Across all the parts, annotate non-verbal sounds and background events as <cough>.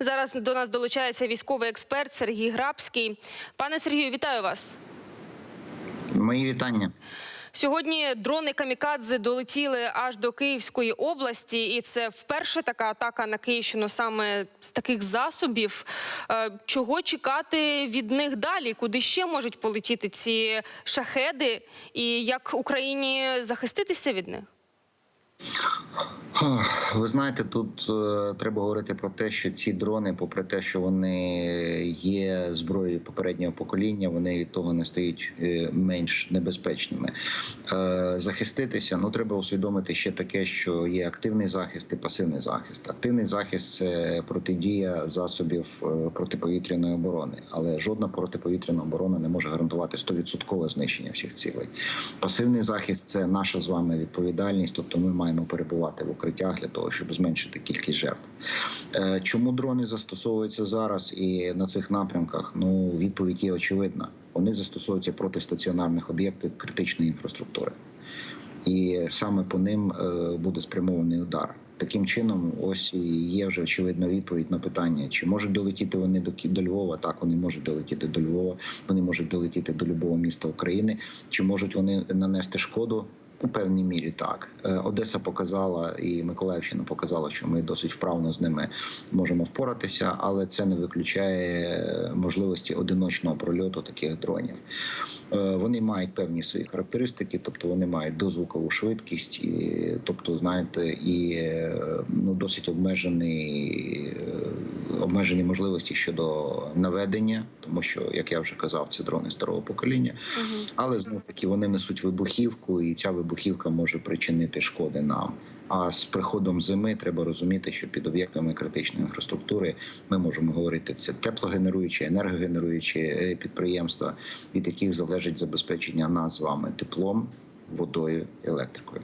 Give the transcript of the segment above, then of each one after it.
Зараз до нас долучається військовий експерт Сергій Грабський. Пане Сергію, вітаю вас. Мої вітання. Сьогодні дрони камікадзе долетіли аж до Київської області, і це вперше така атака на Київщину саме з таких засобів. Е, Чого чекати від них далі? Куди ще можуть полетіти ці шахеди? І як Україні захиститися від них? Ви знаєте, тут е, треба говорити про те, що ці дрони, попри те, що вони є зброєю попереднього покоління, вони від того не стають е, менш небезпечними. Е, захиститися, ну треба усвідомити ще таке, що є активний захист і пасивний захист. Активний захист це протидія засобів е, протиповітряної оборони, але жодна протиповітряна оборона не може гарантувати 100% знищення всіх цілей. Пасивний захист це наша з вами відповідальність, тобто ми маємо перебувати в укриттях для того, щоб зменшити кількість жертв. Е, Чому дрони застосовуються зараз і на цих напрямках? Ну відповідь є очевидна. Вони застосовуються проти стаціонарних об'єктів критичної інфраструктури, і саме по ним е, буде спрямований удар. Таким чином, ось і є вже очевидна відповідь на питання, чи можуть долетіти вони до до Львова? Так, вони можуть долетіти до Львова, вони можуть долетіти до любого міста України. Чи можуть вони нанести шкоду? У певній мірі так. Е, Одеса показала і Миколаївщина показала, що ми досить вправно з ними можемо впоратися, але це не виключає можливості одиночного прольоту таких дронів. Е, Вони мають певні свої характеристики, тобто вони мають дозвукову швидкість, і, тобто, знаєте, і е, ну, досить обмежений, обмежені можливості щодо наведення, тому що, як я вже казав, це дрони старого покоління. Але знов таки вони несуть вибухівку, і ця вибухівка може причинити шкоди нам. А з приходом зими треба розуміти, що під об'єктами критичної інфраструктури ми можемо говорити це теплогенеруючі, енергогенеруючі е, підприємства, від яких залежить забезпечення нас з вами теплом, водою, електрикою.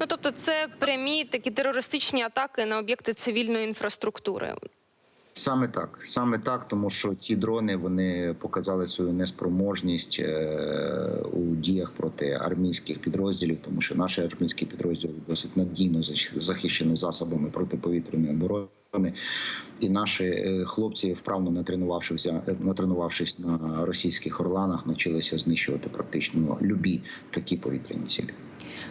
Ну тобто, це прямі такі терористичні атаки на об'єкти цивільної інфраструктури. Саме так, саме так, тому що ці дрони вони показали свою неспроможність е, у діях проти армійських підрозділів, тому що наші армійські підрозділи досить надійно захищені засобами протиповітряної оборони, і наші е, хлопці, вправно натренувавшися, е, натренувавшись на російських орланах, навчилися знищувати практично любі такі повітряні цілі.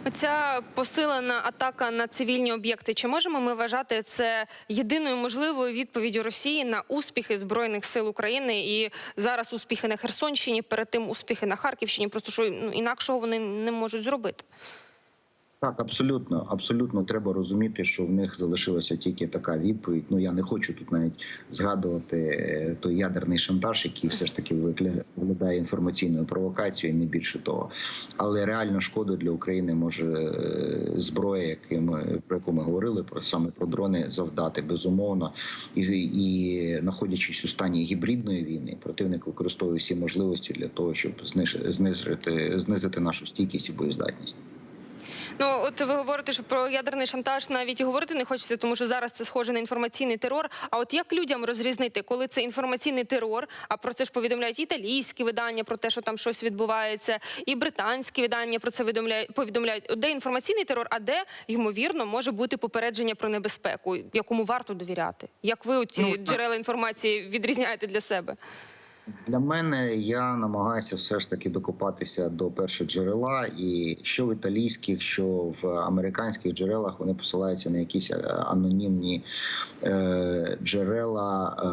Оця посилена атака на цивільні об'єкти. Чи можемо ми вважати це єдиною можливою відповіддю Росії на успіхи збройних сил України і зараз успіхи на Херсонщині, перед тим успіхи на Харківщині? Просто що ну, інакшого вони не можуть зробити. Так, абсолютно, абсолютно треба розуміти, що в них залишилася тільки така відповідь. Ну я не хочу тут навіть згадувати е, той ядерний шантаж, який все ж таки вигля- виглядає інформаційною провокацією, не більше того. Але реально шкоду для України може е, зброя, яку ми, про яку ми говорили, про саме про дрони завдати безумовно, і, і знаходячись у стані гібридної війни, противник використовує всі можливості для того, щоб зниж- знизити, знизити нашу стійкість і боєздатність. Ну от ви говорите, що про ядерний шантаж навіть і говорити не хочеться, тому що зараз це схоже на інформаційний терор. А от як людям розрізнити, коли це інформаційний терор, а про це ж повідомляють і італійські видання про те, що там щось відбувається, і британські видання про це повідомляють. повідомляють. Де інформаційний терор, а де ймовірно може бути попередження про небезпеку, якому варто довіряти? Як ви ці Ну, джерела інформації відрізняєте для себе? Для мене я намагаюся все ж таки докопатися до першого джерела, і що в італійських, що в американських джерелах вони посилаються на якісь е, анонімні е, джерела е,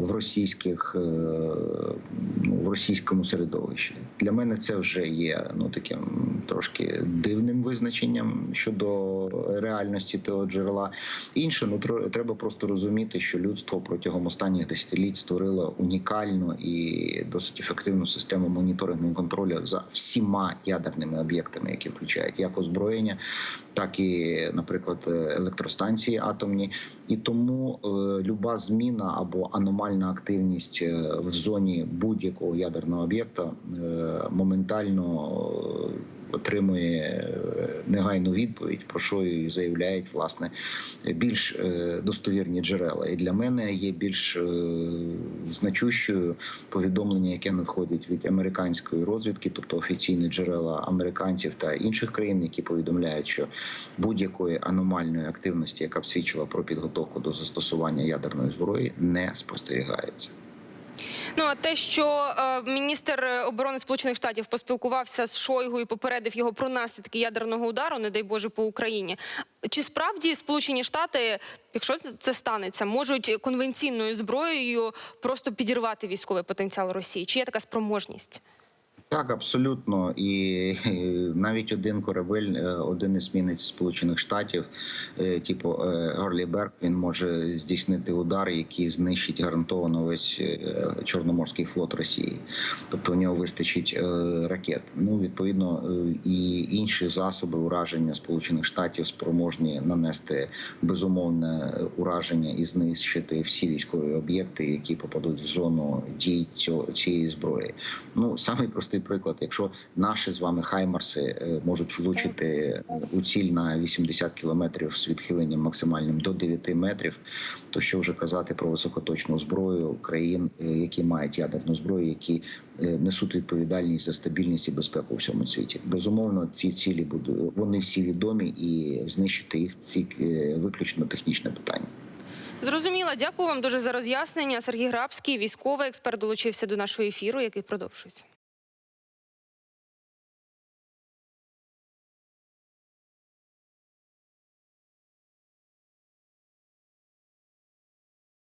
в російських е, ну, в російському середовищі. Для мене це вже є ну таким трошки дивним визначенням щодо реальності того джерела. Інше ну треба просто розуміти, що людство протягом останніх десятиліть створило унікальну і досить ефективну систему моніторингу і контролю за всіма ядерними об'єктами, які включають як озброєння, так і, наприклад, електростанції атомні. І тому е, люба зміна або аномальна активність е, в зоні будь-якого ядерного об'єкта е, моментально. Отримує е, негайну відповідь, про що і заявляють власне більш е, достовірні джерела. І для мене є більш е, значущою повідомлення, яке надходить від американської розвідки, тобто офіційні джерела американців та інших країн, які повідомляють, що будь-якої аномальної активності, яка б свідчила про підготовку до застосування ядерної зброї, не спостерігається. Ну а те, що е, міністр оборони Сполучених Штатів поспілкувався з Шойгу і попередив його про наслідки ядерного удару, не дай Боже, по Україні. Чи справді Сполучені Штати, якщо це станеться, можуть конвенційною зброєю просто підірвати військовий потенціал Росії? Чи є така спроможність? Так, абсолютно, і <laughs> навіть один корабель, е, один есмінець Сполучених Штатів, е, типу е, Гарлі Берг, він може здійснити удар, який знищить гарантовано весь чорноморський флот Росії. Тобто у нього вистачить ракет. Ну відповідно, і інші засоби ураження Сполучених Штатів спроможні нанести безумовне ураження і знищити всі військові об'єкти, які попадуть в зону дій цієї зброї. Ну самий простий приклад, якщо наші з вами хаймарси е, можуть влучити у ціль на 80 кілометрів з відхиленням максимальним до 9 метрів, то що вже казати про високоточну зброю країн, е, які мають ядерну зброю, які е, несуть відповідальність за стабільність і безпеку у всьому світі. Безумовно, ці цілі будуть вони всі відомі, і знищити їх ці е, виключно технічне питання. Зрозуміла. Дякую вам дуже за роз'яснення. Сергій Грабський, військовий експерт, долучився до нашого ефіру, який продовжується.